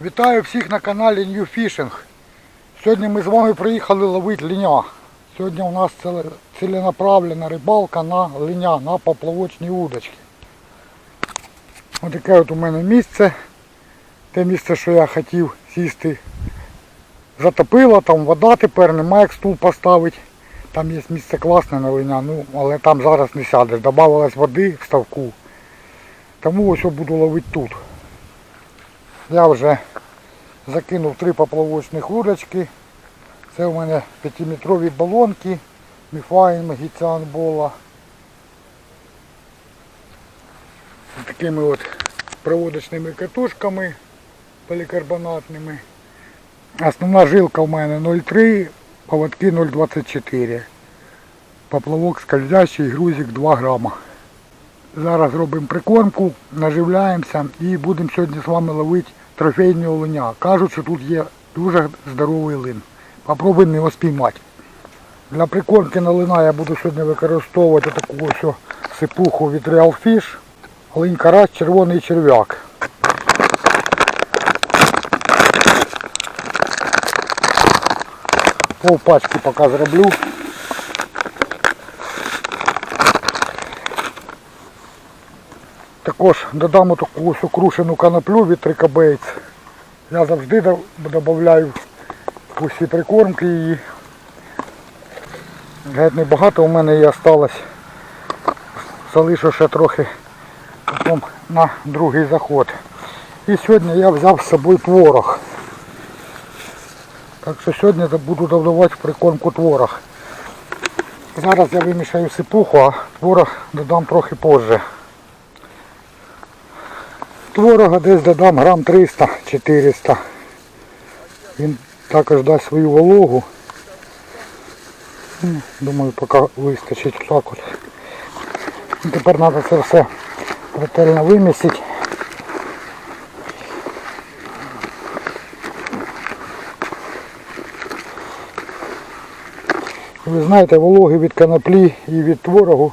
Вітаю всіх на каналі New Fishing. Сьогодні ми з вами приїхали ловити линя. Сьогодні у нас ціленаправлена рибалка на линя, на поплавочні удочки. Ось таке от у мене місце. Те місце, що я хотів сісти. Затопило, там вода тепер, немає як стул поставити. Там є місце класне на линя, ну, але там зараз не сядеш. Добавилось води в ставку. Тому ось буду ловити тут. Я вже закинув три поплавочних удочки. Це у мене 5-метрові балонки, Міфайн, Магіціан Бола. Такими от проводочними катушками полікарбонатними. Основна жилка у мене 0,3, поводки 0,24. Поплавок скользящий, грузик 2 грама. Зараз робимо прикормку, наживляємося і будемо сьогодні з вами ловити трофейні оленя. Кажуть, що тут є дуже здоровий лин. Попробуємо його спіймати. Для прикормки на лина я буду сьогодні використовувати таку ось сипуху від Real Fish. Линь карась, червоний черв'як. Пол пачки поки зроблю. Також додам таку ось окрушену канаплю від Трикабейц. Я завжди додаю усі прикормки її. Геть небагато у мене її осталось. Залишу ще трохи потім на другий заход. І сьогодні я взяв з собою творог. Так що сьогодні буду додавати в прикормку творог. Зараз я вимішаю сипуху, а творог додам трохи позже. Творога десь додам грам 300-400. Він також дасть свою вологу. Ну, Думаю, поки вистачить так от. Тепер треба це все ретельно вимісити. Ви знаєте, вологи від коноплі і від творогу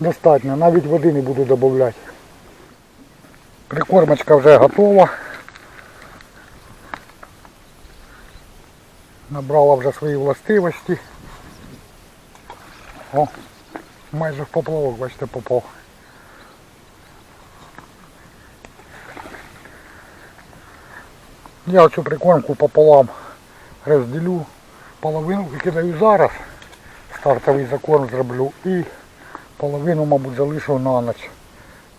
достатньо. Навіть води не буду додавати. Прикормочка вже готова. Набрала вже свої властивості. О, майже в поплавок, бачите, попав. Я цю прикормку пополам розділю. Половину викидаю зараз. Стартовий закорм зроблю і половину, мабуть, залишу на ніч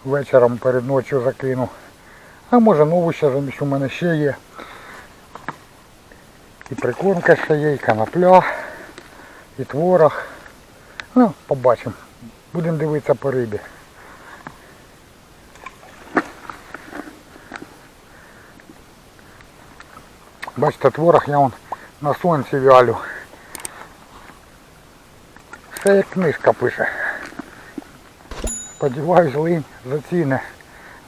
вечором перед ночі закину. А може нову ще замість у мене ще є. І прикормка ще є, і канапля, і творог. Ну, побачимо. Будемо дивитися по рибі. Бачите, творог я вон на сонці вялю. Все як книжка пише. Сподіваюсь, линь заціни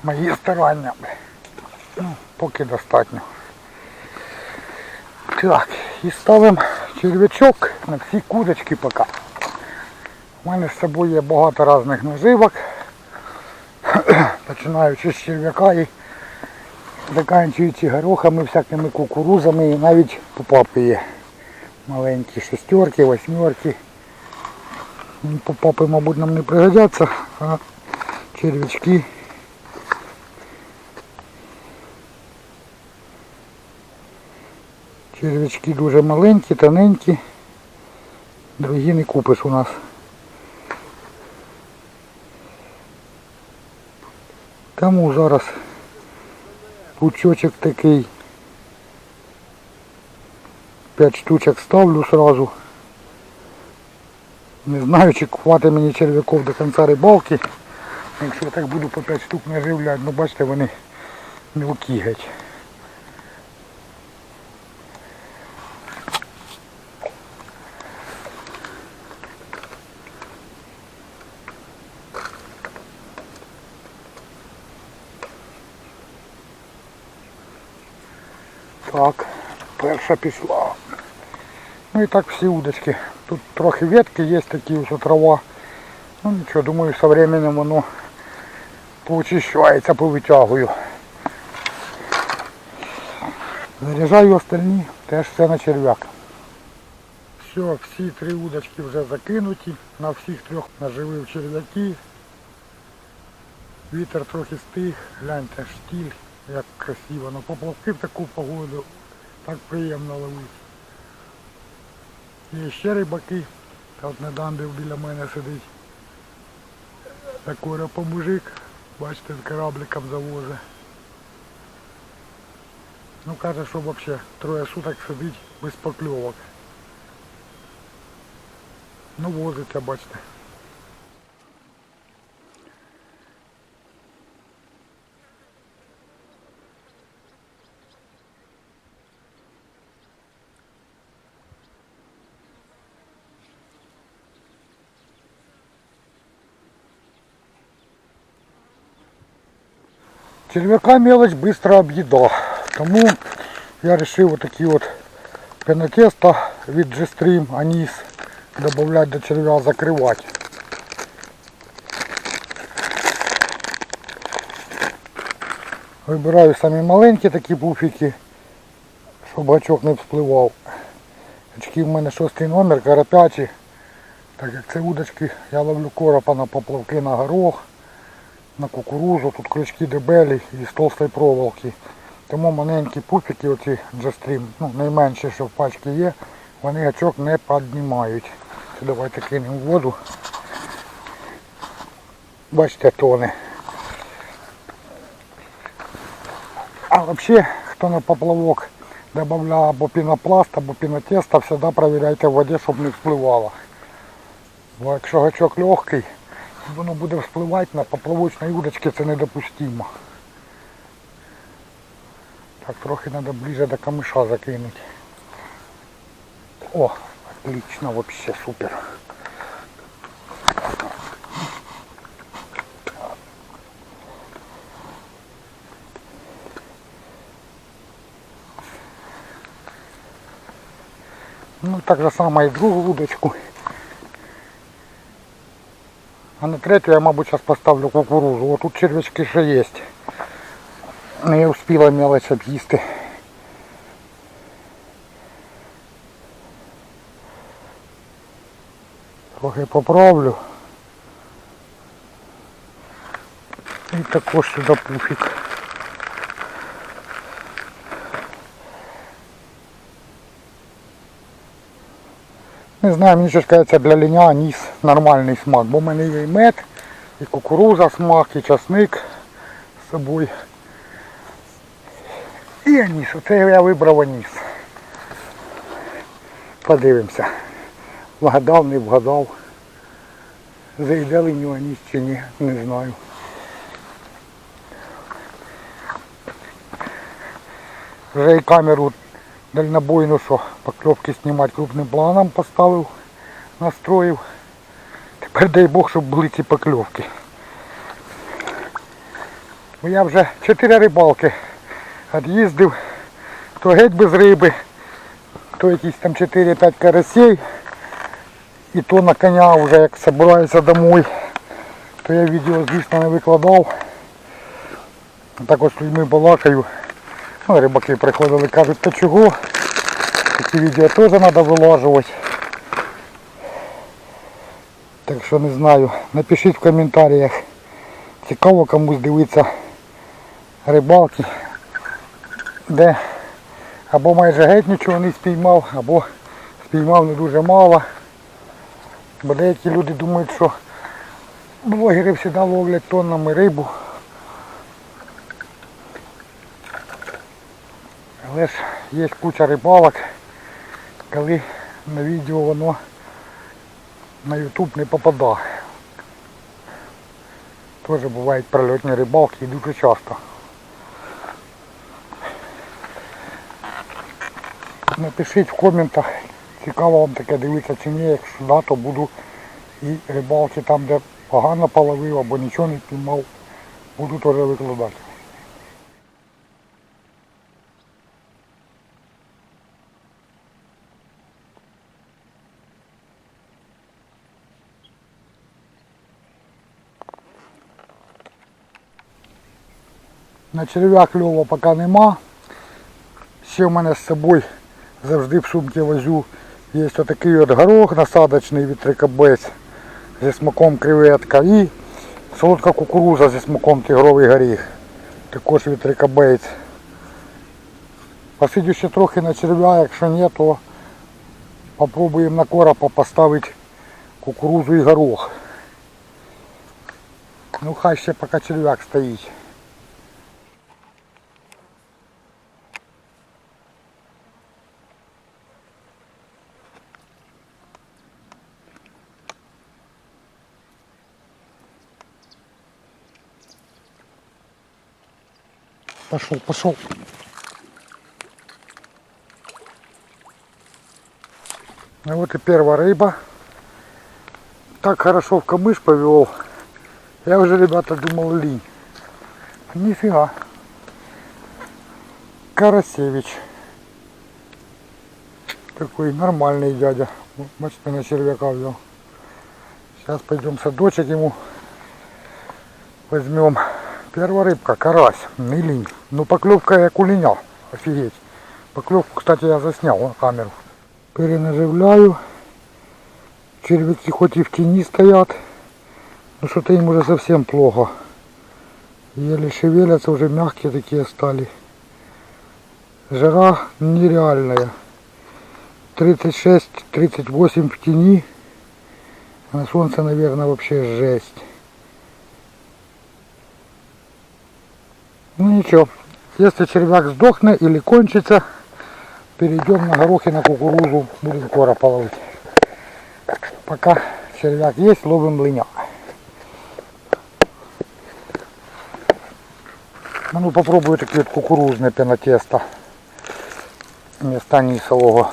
мої старання. Ну, поки достатньо. Так, і ставимо черв'ячок на всі кудочки поки. У мене з собою є багато різних наживок. Починаючи з черв'яка і закінчуючи горохами, всякими кукурузами і навіть попапи є. Маленькі шестерки, восьмерки. Попапи, мабуть, нам не пригодяться, а червячки. Червячки дуже маленькі, тоненькі. Другі не купиш у нас. Тому зараз пучочок такий. П'ять штучок ставлю сразу. Не знаю, чи хватить мені черв'яков до кінця рибалки. Якщо я так буду по 5 штук наживляти, ну бачите, вони мілкі геть. Так, перша пішла. Ну і так всі удочки. Тут трохи ветки є такі ось трава. Ну нічого, думаю, со временем воно поочищається, повитягую. Заряджаю остальні, теж все на черв'як. Все, всі три удочки вже закинуті, на всіх трьох наживив черв'яки. Вітер трохи стих, гляньте штіль, як красиво. Ну поплавки в таку погоду так приємно ловити. Є ще рибаки. От на недавно біля мене сидить. Такий мужик, бачите, з корабликом завозить. Ну каже, що взагалі троє суток сидить без покльовок. Ну возиться, бачите. Червяка мелочь быстро объеда. Тому я решил вот такие вот пенотеста від G-Stream анис добавлять до червя закрывать. Вибираю самі маленькі такі буфіки, щоб бачок не вспливав. Очки в мене шостий номер, карапячі. Так як це удочки, я ловлю коропа на поплавки на горох, на кукурузу, тут крючки дебелі і з толстої проволоки. Тому маленькі пуфіки, оці G-Stream, ну найменші, що в пачці є, вони гачок не піднімають. Давайте кинемо воду. Бачите, тоне. А взагалі, хто на поплавок додавляє або пінопласт, або пінотеста, завжди перевіряйте в воді, щоб не вспливало. Бо якщо гачок легкий, воно буде вспливати на поплавочній удочці, це недопустимо. Так, трохи треба ближе до камыша закинути. О, отлично, вообще супер. Ну так же само і другу удочку. А на третю я, мабуть, зараз поставлю кукурузу. О, тут червячки ще є. Не успіла мелочь об'їсти. Трохи поправлю. І також сюди пуфік. Не знаю, мені щось кажеться для ліня ніс нормальний смак, бо в мене є і мед, і кукуруза смак, і часник з собою. І аніс, оце я вибрав аніс. Подивимося. Вгадав, не вгадав. Зайде ли нього аніс чи ні, не знаю. Вже і камеру дальнобойну, що покльовки знімати крупним планом поставив, настроїв. Тепер дай Бог, щоб були ці покльовки. Бо я вже 4 рибалки від'їздив, то геть без риби, то якісь там 4-5 карасей. І то на коня вже як збираюся домой, то я відео, звісно, не викладав. Також людьми балакаю. Ну, рибаки приходили, кажуть, та чого? Такі відео теж треба вилажувати. Так що не знаю. Напишіть в коментарях. Цікаво комусь дивитися рибалки, де або майже геть нічого не спіймав, або спіймав не дуже мало. Бо деякі люди думають, що блогери завжди ловлять тоннами рибу. Але ж є куча рибалок, коли на відео воно на YouTube не попадає. Теж бувають прольотні рибалки і дуже часто. Напишіть в коментах, цікаво вам таке дивитися чи ні, якщо да, то буду і рибалки там, де погано половив або нічого не піймав, буду теж викладати. На черв'я кльова поки нема. Ще в мене з собою завжди в сумці возю. Є отакий от горох насадочний від трикобець зі смаком креветка і солодка кукуруза зі смаком тигровий горіх. Також від трикобець. Посидю ще трохи на черв'я, якщо ні, то попробуємо на коропа поставити кукурузу і горох. Ну хай ще поки черв'як стоїть. Пошел, пошел. Ну вот и первая рыба. Так хорошо в камыш повел. Я уже, ребята, думал линь. Нифига. Карасевич. Такой нормальный дядя. Бачите, на червяка взял. Сейчас пойдем садочек ему возьмем. Первая рыбка, карась, не линь. Ну поклевка як у линя. Офигеть. Поклевку, кстати, я заснял на камеру. Перенаживляю. Червяки хоть и в тени стоят, но что-то им уже совсем плохо. Еле шевелятся, уже мягкие такие стали. Жара нереальная. 36-38 в тени. На солнце, наверное, вообще жесть. Ну ничего, если червяк сдохнет или кончится, перейдем на горохи, на кукурузу, будем коропа ловить. Пока червяк есть, ловим линя. Ну попробую таке от кукурузне пенотесто. Вместо нісового.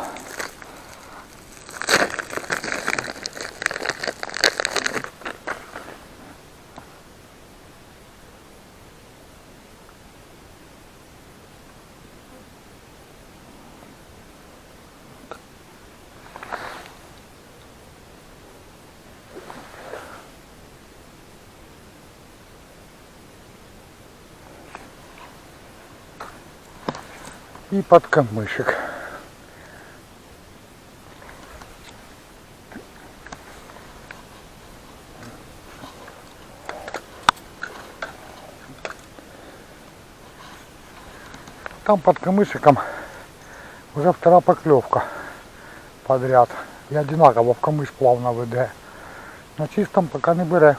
И под камышек. Там под камышиком уже вторая поклевка подряд. И одинаково в камыш плавно веде. На чистом пока не бере.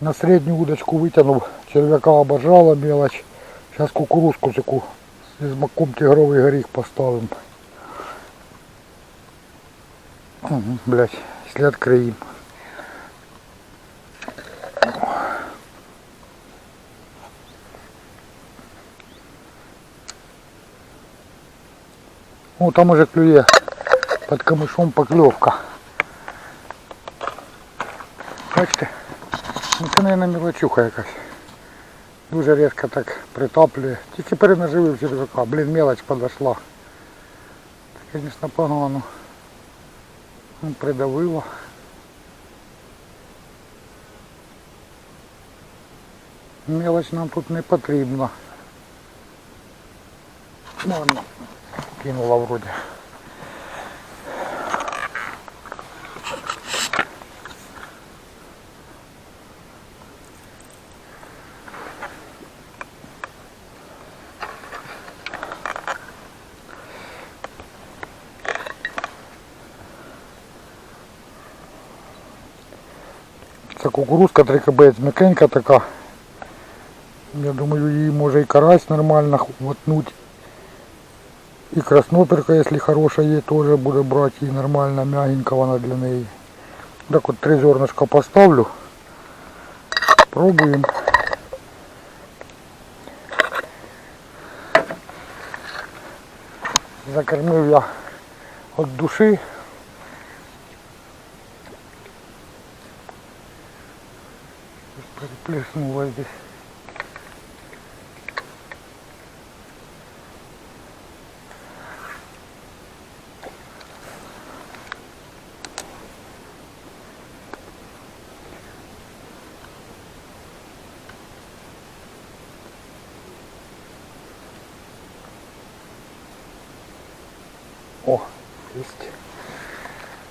На среднюю удочку вытянул, червяка обожала мелочь. Сейчас кукурузку таку з маком тигровий горіх поставим. Угу, блять, если откроем. О, там уже клює под камышом поклевка. Бачите? Ну це, мабуть, мілочуха якась. Дуже різко так притоплює. Тільки перенаживив червяка. Блін, мелоч подошла. Це, звісно, погано. Ну, придавило. Мелоч нам тут не потрібна. Ладно, кинула вроді. Це кукурузка трикобець м'якенька така. Я думаю, її може і карась нормально хватнуть. І красноперка, якщо хороша є, теж буде брати її нормально, м'ягенька вона для неї. Так от три зернышка поставлю. Пробуємо. Закормив я від душі. Плеснуло здесь. О, есть.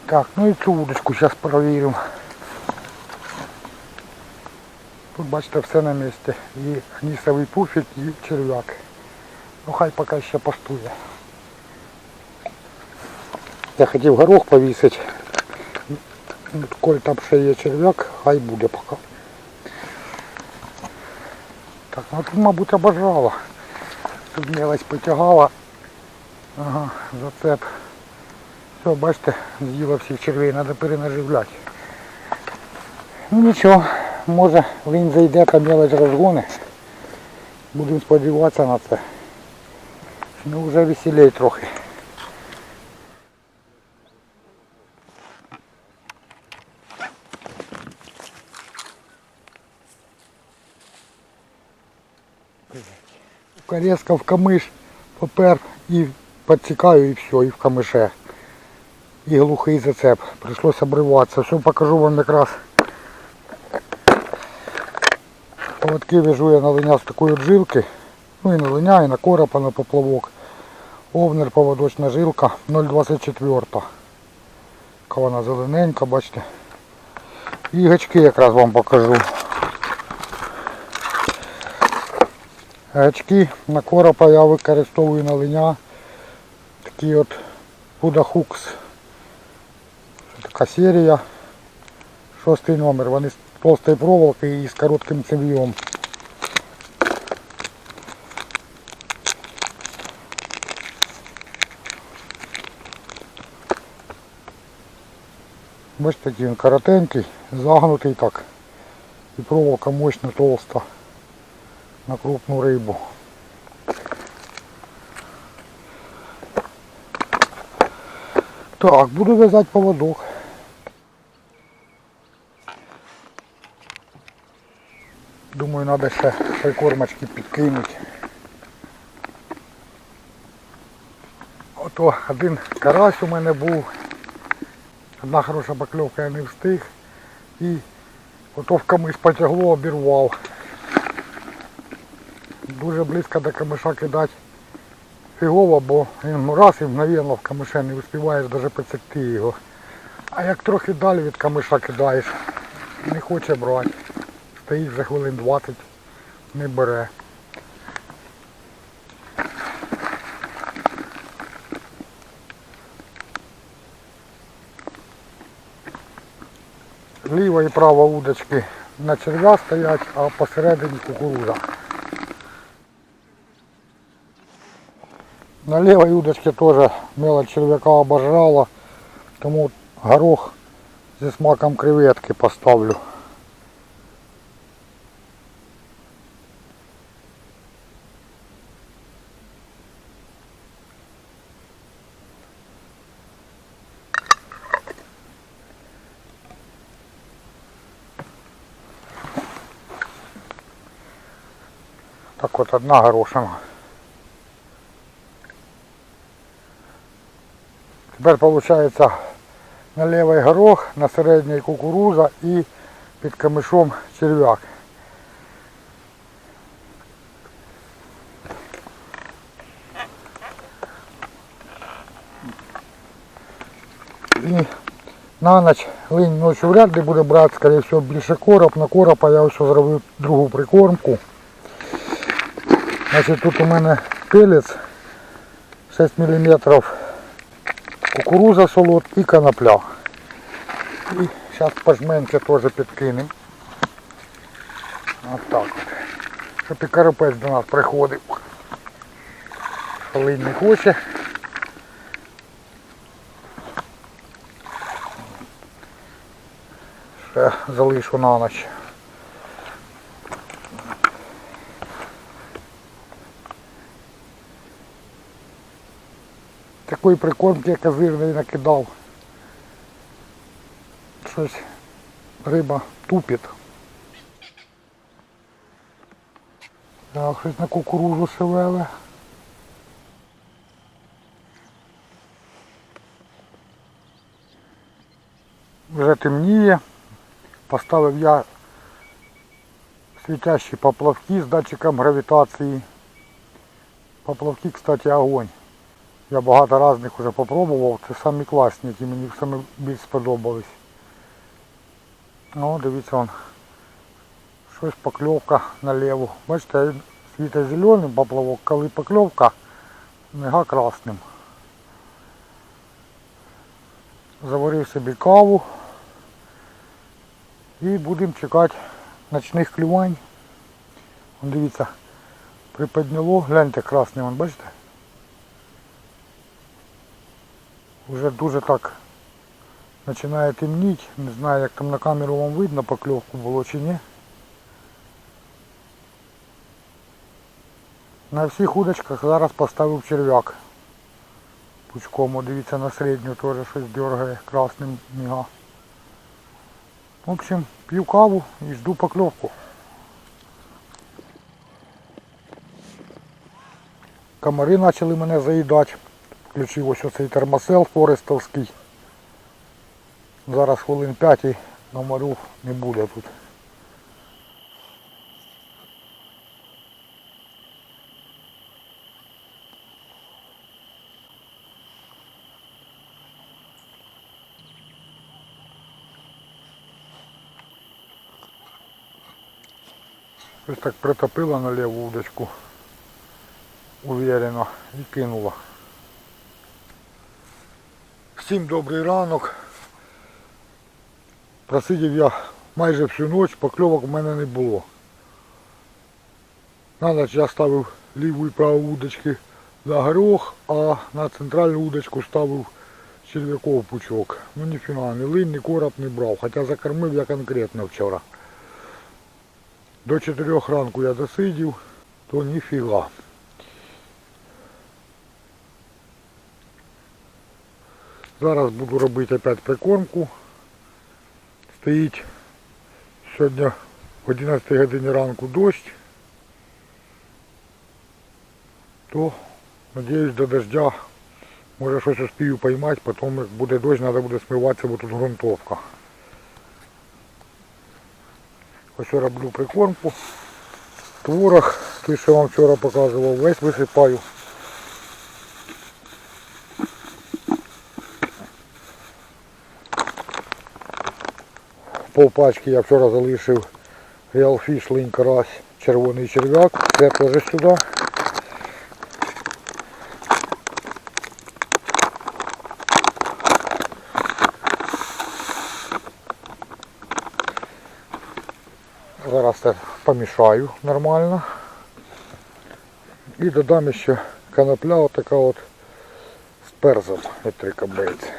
Так, ну і цю удочку зараз перевіримо. Бачите все на місці. І гнісовий пуфік, і черв'як. Ну хай поки ще постує. Я хотів горох повісити. Коль там ще є черв'як, хай буде поки. Так, ну тут, мабуть, обожала. Тут мелось потягала. Ага, зацеп. Все, бачите, з'їла всіх червей, треба перенаживляти. Ну нічого, може він зайде та мелоч розгони. Будемо сподіватися на це. Ну вже веселей трохи. Резко в камиш попер і підсікаю і все, і в камише. І глухий зацеп. Прийшлося обриватися. Все покажу вам якраз. Поводки вяжу я на линя з такої жилки. Ну і на линя, і на коропа, на поплавок. Овнер поводочна жилка 0,24. Така вона зелененька, бачите. І гачки якраз вам покажу. Гачки на коропа я використовую на линя. Такі от Buddha Така серія. Шостий номер. Вони з толстої проволоки і з коротким цев'єм. Бачите, такий він коротенький, загнутий так. І проволока мощно толста на крупну рибу. Так, буду вязати поводок. Думаю, треба ще прикормочки підкинути. Ото один карась у мене був. Одна хороша бакльовка я не встиг. І ото в камиш потягло, обірвав. Дуже близько до камиша кидати фігово, бо він раз і мгновенно в камише не встигаєш навіть підсекти його. А як трохи далі від камиша кидаєш, не хоче брати. Стоїть вже хвилин 20, не бере. Ліва і права удочки на черв'я стоять, а посередині кукуруза. На левой удочке тоже мелочь червяка обожрала, тому горох зі смаком креветки поставлю. Так от одна горошина. Тепер виходить на лівий горох, на середній кукуруза і під камишом черв'як. І на ніч линь ночі вряд ли буде брати, скоріше всього, більше короб. На коропа я ось зробив другу прикормку. Значить тут у мене пелець 6 мм кукуруза солод і конопля. І зараз пожменше теж підкинемо. Ось так от. Щоб і карапець до нас приходив. Линь не хоче. Ще залишу на ніч. Такої прикормки я козирний накидав. Щось риба тупить. Так, щось на кукурузу шевеле. Вже темніє. Поставив я світящі поплавки з датчиком гравітації. Поплавки, кстати, огонь. Я багато різних вже попробував. Це самі класні, які мені саме більш сподобались. Ну, дивіться он. Щось покльовка наліво. Бачите, він світо-зелений поплавок, коли покльовка мега красним. Заварив собі каву і будемо чекати ночних клювань. Вон дивіться, приподняло, гляньте красний, вон, бачите? Уже дуже так починає темніти. Не знаю, як там на камеру вам видно, покльовку було чи ні. На всіх удочках зараз поставив черв'як. Пучком, дивіться, на середню теж щось дергає красним міга. В общем, п'ю каву і жду покльовку. Комари почали мене заїдати. Включив ось оцей термосел форестовський. Зараз хвилин 5 і комарів не буде тут. Ось так притопила на ліву удочку. Уверенно і кинула. Всім добрий ранок. Просидів я майже всю ніч, покльовок в мене не було. На ніч я ставив ліву і праву удочки на горох, а на центральну удочку ставив черв'яков пучок. Ну ніфіга, ні линь, ні короб не брав, хоча закормив я конкретно вчора. До 4 ранку я досидів, то ніфіга. Зараз буду робити опять прикормку. Стоїть сьогодні в 11 годині ранку дощ. То, надіюсь, до дождя може щось успію поймати, потім як буде дощ, треба буде смиватися, бо тут ґрунтовка. Ось роблю прикормку. Творог, той, що вам вчора показував, весь висипаю. Пачки я вчора залишив Fish, линь, червоний черв'як. Це теж сюди. Зараз це помішаю нормально. І додам ще конопля отака от з перцем від трикобейць.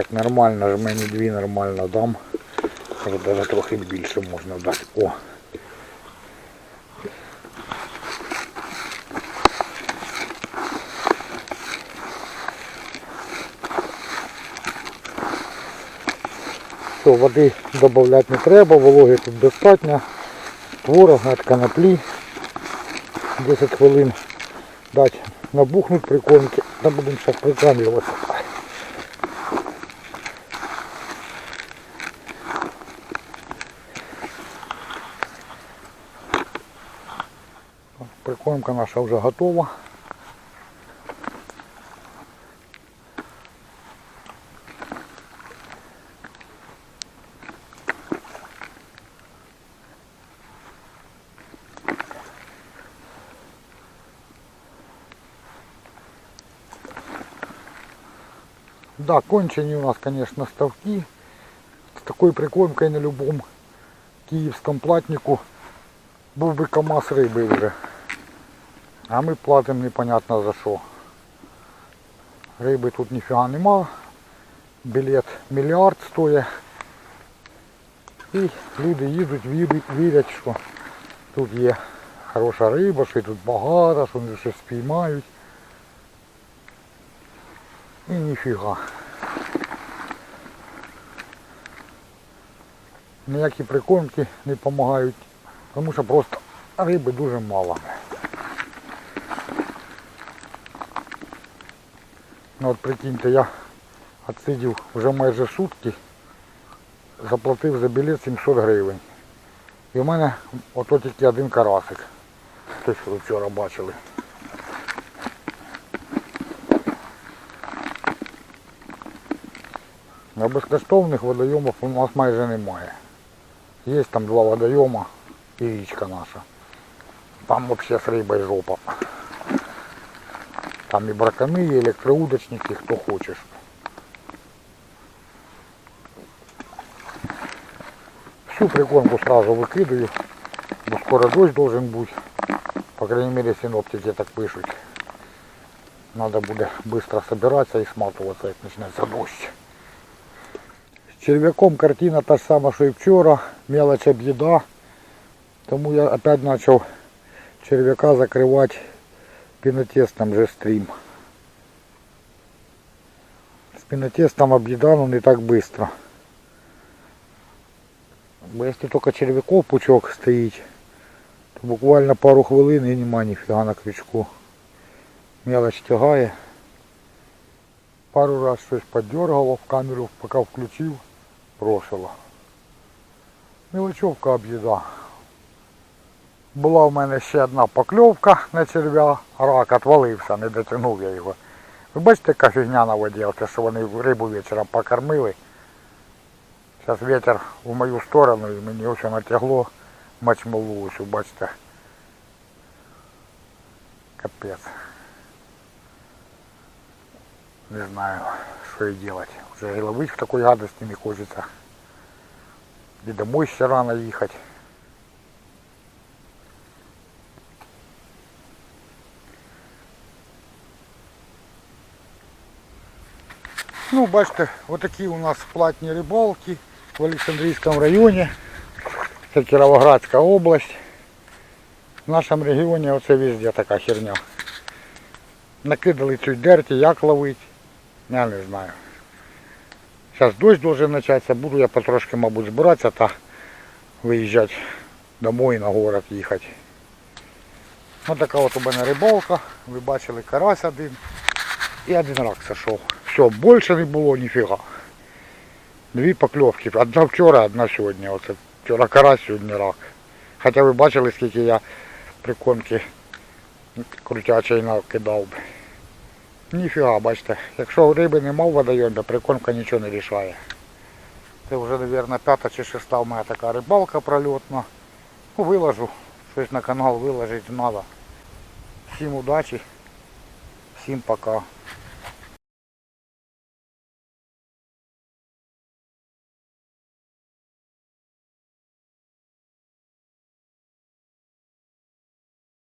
Так нормально ж мені дві нормально дам. Навіть трохи більше можна дати. О! Все, води додати не треба, вологи тут достатньо. Творога від коноплі. 10 хвилин дати набухнуть прикормки, та будемо зараз прикормлюватися. Прикормка наша вже готова. Да, кончені у нас, конечно, ставки. С такой прикормкой на любом киевском платнику був би КАМАЗ риби вже. А ми платимо непонятно за що. Риби тут ніфіга нема. Білет мільярд стоїть. І люди їдуть, вірять, що тут є хороша риба, що тут багато, що вони щось спіймають. І ніфіга. Ніякі прикормки не допомагають, тому що просто риби дуже мало. Ну от прикиньте, я відсидів вже майже сутки, заплатив за білет 700 гривень. І в мене ото тільки один карасик. Те, що ви вчора бачили. На безкоштовних водойомах у нас майже немає. Є там два водойома і річка наша. Там взагалі з рибою жопа. Там і бракани, і електроудочники, хто хочеш. Всю прикормку сразу викидаю, бо скоро дощ должен бути. По крайней мере синоптики так пишуть. Надо буде быстро собираться и сматываться, як почнеться дощ. З черв'яком картина та ж сама, що і вчора. Мелоча б'єда. Тому я опять почав черв'яка закривати пінотестом же стрім. З пінотестом об'їда, ну не так швидко. Бо якщо тільки черв'яков пучок стоїть, то буквально пару хвилин і нема ніфіга на крючку. Мелоч тягає. Пару раз щось подергало в камеру, поки включив, прошило. Мелочовка об'їда. Була в мене ще одна покльовка на черв'я, рак отвалився, не дотягнув я його. Ви бачите, яка фігня на воді, що вони рибу вечором покормили. Зараз вітер в мою сторону і мені ось натягло мачмалу, ось, бачите. Капець. Не знаю, що і делать. Вже ловить в такой гадості не хочеться. І домой ще рано їхати. Ну, бачите, отакі у нас платні рибалки в Олександрійському районі. Це Кіровоградська область. В нашому регіоні оце везде така херня. Накидали цю дерті, як ловить, я не знаю. Зараз дощ должен початися, буду я потрошки, мабуть, збиратися та виїжджати домой на город їхати. Ось така от у мене рибалка. Ви бачили карась один і один рак зайшов. Все, більше не було ніфіга. Дві покльовки. Одна вчора, одна сьогодні. Оце вчора карась, сьогодні рак. Хоча ви бачили, скільки я прикормки крутячої накидав. Ніфіга, бачите. Якщо риби нема в водойомі, прикормка нічого не рішає. Це вже, мабуть, п'ята чи шеста в мене така рибалка прольотна. Ну, виложу. Щось на канал виложити треба. Всім удачі. Всім пока.